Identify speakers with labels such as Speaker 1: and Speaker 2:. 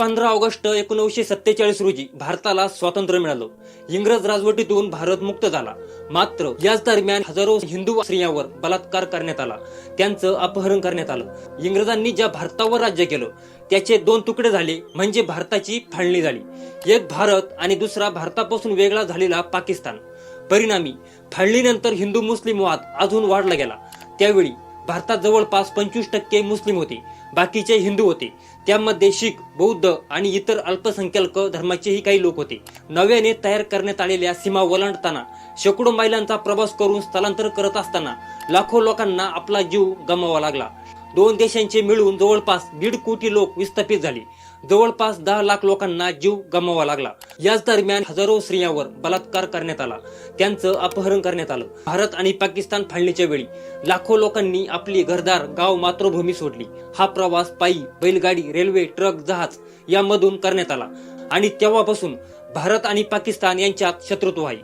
Speaker 1: पंधरा ऑगस्ट एकोणीसशे सत्तेचाळीस रोजी भारताला स्वातंत्र्य मिळालं. इंग्रज राजवटीतून भारत मुक्त झाला. मात्र याच दरम्यान हजारो हिंदू स्त्रियांवर बलात्कार करण्यात आला. त्यांचं अपहरण करण्यात आलं. इंग्रजांनी ज्या भारतावर राज्य केलं त्याचे दोन तुकडे झाले म्हणजे भारताची फाळणी झाली. एक भारत आणि दुसरा भारतापासून वेगळा झालेला पाकिस्तान. परिणामी फाळणीनंतर हिंदू मुस्लिम वाद अजून वाढला गेला. त्यावेळी भारतात जवळपास पंचवीस टक्के मुस्लिम होते बाकीचे हिंदू होते. त्यामध्ये शीख बौद्ध आणि इतर अल्पसंख्याक धर्माचेही काही लोक होते. नव्याने तयार करण्यात आलेल्या सीमा ओलांडताना शेकडो मैलांचा प्रवास करून स्थलांतर करत असताना लाखो लोकांना आपला जीव गमावा लागला. दोन देशांचे मिळून जवळपास दीड कोटी लोक विस्थापित झाले. जवळपास दहा लाख लोकांना जीव गमावा लागला. याच दरम्यान हजारो स्त्रियांवर बलात्कार करण्यात आला. त्यांचं अपहरण करण्यात आलं. भारत आणि पाकिस्तान फाळणीच्या वेळी लाखो लोकांनी आपली घरदार गाव मातृभूमी सोडली. हा प्रवास पायी बैलगाडी रेल्वे ट्रक जहाज यामधून करण्यात आला. आणि तेव्हापासून भारत आणि पाकिस्तान यांच्यात शत्रुत्व आहे.